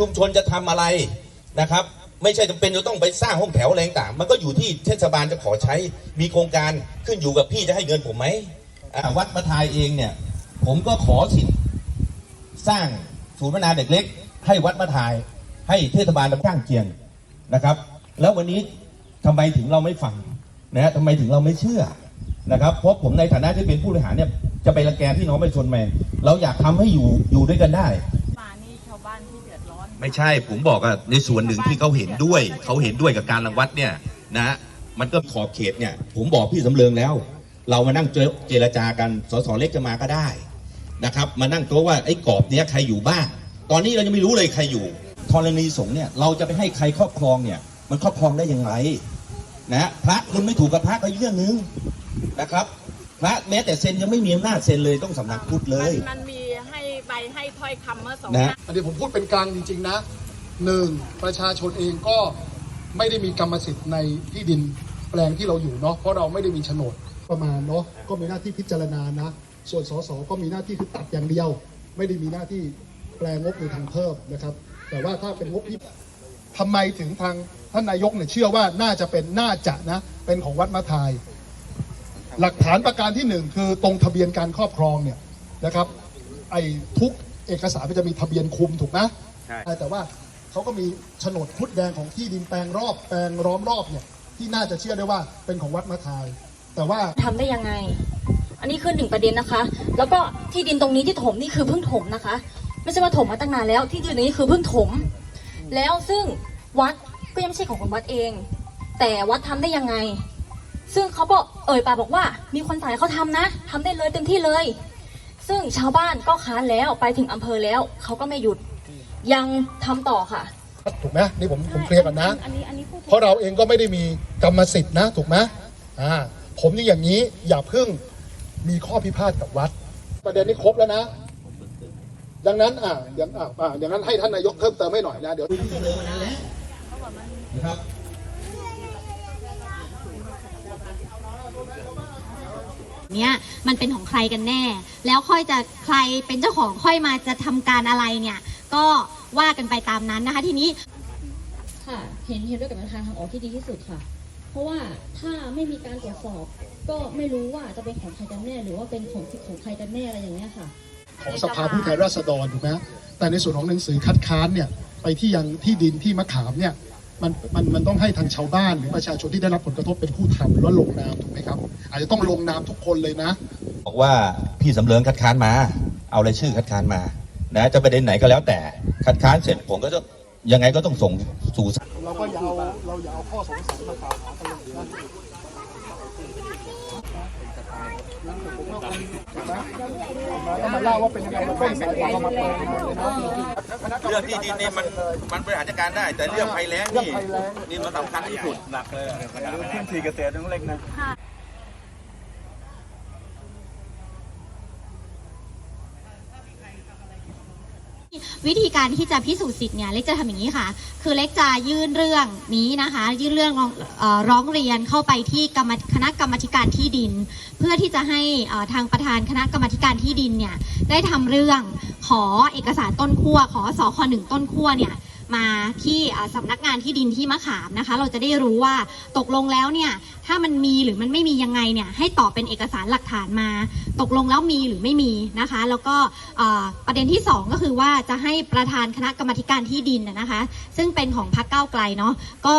ชุมชนจะทำอะไรนะครับ ไม่ใช่จำเป็นจะต้องไปสร้างห้องแถวอะไรต่างมันก็อยู่ที่เทศบาลจะขอใช้มีโครงการขึ้นอยู่กับพี่จะให้เงินผมไหมวัดมะทายเองเนี่ยผมก็ขอสิทธิ์สร้างศูนย์พัฒนาเด็กเล็ก ให้วัดมะทาย ให้เทศบาลลำข้างเคียงนะครับ แล้ววันนี้ทำไมถึงเราไม่ฟังนะฮะทำไมถึงเราไม่เชื่อนะครับ เพราะผมในฐานะที่เป็นผู้บริหารเนี่ยจะไปรังแกพี่น้องประชาชนแมนเราอยากทำให้อยู่อยู่ด้วยกันได้ ไม่ใช่ผมบอกอะในส่วนหนึ่งที่เขาเห็นด้วยเขาเห็นด้วยกับการรังวัดเนี่ยนะฮะมันก็ขอบเขตเนี่ย ผมบอกพี่สำเริงแล้ว เรามานั่งเจรเจรจากันสสเล็กจะมาก็ได้นะครับ มานั่งโต๊ะว่าไอ้กรอบเนี้ยใครอยู่บ้าง ตอนนี้เรายังไม่รู้เลยใครอยู่ธรณีสงฆ์เนี่ยเราจะไปให้ใครครอบครองเนี่ย มันครอบครองได้ยังไงนะฮะพระคุณไม่ถูกกับพระก็อีกเรื่องหนึ่งนะครับ พระแม้แต่เซ็นยังไม่มีอำนาจเซ็นเลยต้องสำนักพุทธเลมันยมันมี ให้ใบให้ถ้อยคำเมื่อสองนะหน้าอันนี้ผมพูดเป็นกลางจริง ๆ นะหนึ่งประชาชนเองก็ไม่ได้มีกรรมสิทธิ์ในที่ดินแปลงที่เราอยู่เนาะเพราะเราไม่ได้มีโฉนดประมาณเนาะก็มีหน้าที่พิจารณานะ ส่วนสสก็มีหน้าที่คือตัดอย่างเดียว ไม่ได้มีหน้าที่แปลงบหรือทางเพิ่มนะครับ แต่ว่าถ้าเป็นงบที่ทำไมถึงทางท่านนายกเนี่ยเชื่อว่าน่าจะเป็นน่าจะนะเป็นของวัดมะทาย หลักฐานประการที่หนึ่งคือตรงทะเบียนการครอบครองเนี่ยนะครับไอ้ทุก เอกสารมันจะมีทะเบียนคุมถูกไหมใช่ แต่ว่าเขาก็มีโฉนดพุทธแดงของที่ดินแปลงรอบแปลงล้อมรอบเนี่ยที่น่าจะเชื่อได้ว่าเป็นของวัดมะทาย แต่ว่าทำได้ยังไง อันนี้คือหนึ่งประเด็นนะคะ แล้วก็ที่ดินตรงนี้ที่ถมนี่คือเพิ่งถมนะคะ ไม่ใช่ว่าถมมาตั้งนานแล้ว ที่ดินตรงนี้คือเพิ่งถม แล้วซึ่งวัดก็ยังไม่ใช่ของคนวัดเอง แต่วัดทำได้ยังไง ซึ่งเขาบอกเอ่ยปากบอกว่ามีคนจ่ายเขาทำนะทำได้เลยเต็มที่เลย ซึ่งชาวบ้านก็ค้านแล้วไปถึงอำเภอแล้วเขาก็ไม่หยุดยังทำต่อค่ะ ถูกไหมนี่ผมผมเคลียร์กันนะ อันนี้อันนี้พูดเพราะเราเองก็ไม่ได้มีกรรมสิทธิ์นะ ถูกไหมอ่าผมนี่อย่างนี้อย่าเพิ่งมีข้อพิพาทกับวัด ประเด็นนี้ครบแล้วนะ ดังนั้นอ่าอย่างอ่าอ่าอย่างนั้นให้ท่านนายกเพิ่มเติมให้หน่อยนะเดี๋ยว นะครับ เนี่ยมันเป็นของใครกันแน่ แล้วค่อยจะใครเป็นเจ้าของค่อยมาจะทำการอะไรเนี่ย ก็ว่ากันไปตามนั้นนะคะทีนี้ค่ะเห็นเห็นด้วยกับแนวทางทางออกที่ดีที่สุดค่ะ เพราะว่าถ้าไม่มีการตรวจสอบ ก็ไม่รู้ว่าจะเป็นของใครกันแน่ หรือว่าเป็นของของใครกันแน่อะไรอย่างเงี้ยค่ะ ของสภาผู้แทนราษฎรถูกไหมแต่ในส่วนของหนังสือคัดค้านเนี่ยไปที่ยังที่ดินที่มะขามเนี่ย มันมันมันต้องให้ทางชาวบ้านหรือประชาชนที่ได้รับผลกระทบเป็นผู้ทำหรือว่าลงนามถูกไหมครับ อาจจะต้องลงนามทุกคนเลยนะ บอกว่าพี่สำเริงคัดค้านมา เอารายชื่อคัดค้านมานะจะประเด็นไหนก็แล้วแต่คัดค้านเสร็จผมก็จะยังไงก็ต้องส่งสู่ศาลเราก็อย่าเอาเราอย่าเอาข้อสงสัยมากล่าวหากันเลยนะแล้ว มาเล่าว่าเป็นยังไงมาต้นสายเรามาเปิดเลยนะเรื่องที่ดินนี่มันมันบริหารจัดการได้ แต่เรื่องภัยแล้งนี่นี่มันสำคัญที่สุดพื้นที่เกษตรทั้งเล็กนะ วิธีการที่จะพิสูจน์สิทธิ์เนี่ยเล็กจะทำอย่างนี้ค่ะ คือเล็กจะยื่นเรื่องนี้นะคะ ยื่นเรื่องร้องเรียนเข้าไปที่กรรมคณะกรรมการที่ดิน เพื่อที่จะให้ทางประธานคณะกรรมการที่ดินเนี่ยได้ทำเรื่องขอเอกสารต้นขั้วขอสคหนึ่งต้นขั้วเนี่ย มาที่สำนักงานที่ดินที่มะขามนะคะ เราจะได้รู้ว่าตกลงแล้วเนี่ยถ้ามันมีหรือมันไม่มียังไงเนี่ยให้ตอบเป็นเอกสารหลักฐานมา ตกลงแล้วมีหรือไม่มีนะคะ แล้วก็ประเด็นที่ 2 ก็คือว่าจะให้ประธานคณะกรรมธิการที่ดินนะคะ ซึ่งเป็นของพรรคก้าวไกลเนาะก็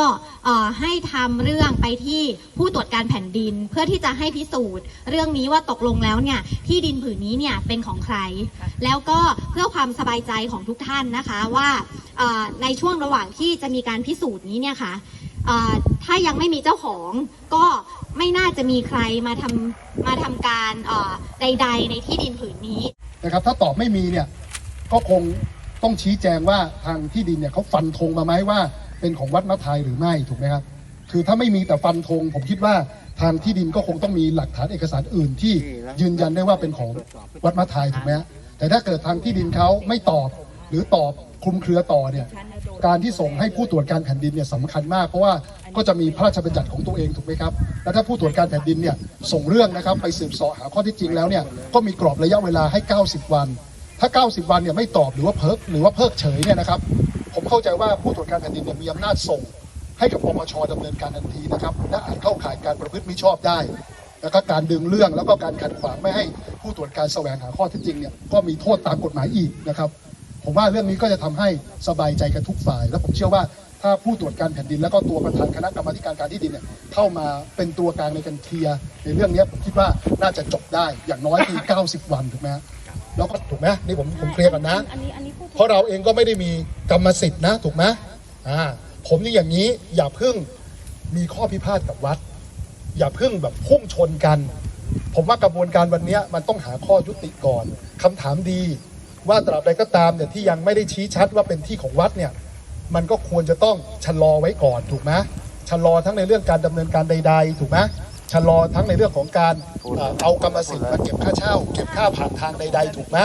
ให้ทำเรื่องไปที่ผู้ตรวจการแผ่นดิน เพื่อที่จะให้พิสูจน์ เรื่องนี้ว่าตกลงแล้วเนี่ยที่ดินผืนนี้เนี่ยเป็นของใคร แล้วก็เพื่อความสบายใจของทุกท่านนะคะว่าในช่วงระหว่างที่จะมีการพิสูจน์นี้เนี่ยค่ะเอ่อถ้ายังไม่มีเจ้าของก็ไม่น่าจะมีใครมาทำมาทำการใด ๆ ในที่ดินผืนนี้นะครับถ้าตอบไม่มีเนี่ยก็คงต้องชี้แจงว่าทางที่ดินเนี่ยเขาฟันธงมาไหมว่า เป็นของวัดมะทายหรือไม่ถูกไหมครับคือถ้าไม่มีแต่ฟันธงผมคิดว่าทางที่ดินก็คงต้องมีหลักฐานเอกสารอื่นที่ยืนยันได้ว่าเป็นของวัดมะทายถูกไหมฮะแต่ถ้าเกิดทางที่ดินเขาไม่ตอบหรือตอบ คลุมเครือต่อเนี่ยการที่ส่งให้ผู้ตรวจการแผ่นดินเนี่ยสำคัญมาก เพราะว่าก็จะมีพระราชบัญญัติของตัวเองถูกไหมครับแล้วถ้าผู้ตรวจการแผ่นดินเนี่ยส่งเรื่องนะครับไปสืบสาะหาข้อที่จริงแล้วเนี่ยก็มีกรอบระยะเวลาให้ 90 วัน ถ้า 90 วันเนี่ยไม่ตอบหรือว่าเพิกหรือว่าเพิกเฉยเนี่ยนะครับผมเข้าใจว่าผู้ตรวจการแผ่นดินเนี่ยมีอำนาจส่ง ให้กับปปชดำเนินการทันทีนะครับและอาจเข้าข่ายการประพฤติมิชอบได้แล้วก็การดึงเรื่องแล้วก็การขัดขวางไม่ให้ผู้ตรวจการแสวงหาข้อเท็จจริงเนี่ยก็มีโทษตามกฎหมายอีกนะครับ ผมว่าเรื่องนี้ก็จะทำให้สบายใจกันทุกฝ่าย และผมเชื่อว่าถ้าผู้ตรวจการแผ่นดิน แล้วก็ตัวประธานคณะกรรมาธิการการที่ดินเนี่ยเข้ามาเป็นตัวกลางในการเคลียร์ในเรื่องนี้ผมคิดว่าน่าจะจบได้อย่างน้อยคือ 90 วันถูกไหมฮะแล้วก็ถูกไหมนี่ผมผมเคลียร์กันนะอันนี้อันนี้พูดเพราะเราเองก็ไม่ได้มีกรรมสิทธิ์นะถูกไหมอ่าผมนี่อย่างนี้อย่าเพิ่งมีข้อพิพาทกับวัด อย่าเพิ่งแบบพุ่งชนกัน ผมว่ากระบวนการวันเนี้ยมันต้องหาข้อยุติก่อนคำถามดี ว่าตราบใดก็ตามเนี่ยที่ยังไม่ได้ชี้ชัดว่าเป็นที่ของวัดเนี่ยมันก็ควรจะต้องชะลอไว้ก่อนถูกไหมชะลอทั้งในเรื่องการดำเนินการใด ๆ ถูกไหมชะลอทั้งในเรื่องของการเอ่อเอากรรมสิทธิ์มาเก็บค่าเช่า เก็บค่าผ่านทางใด ๆ ถูกไหม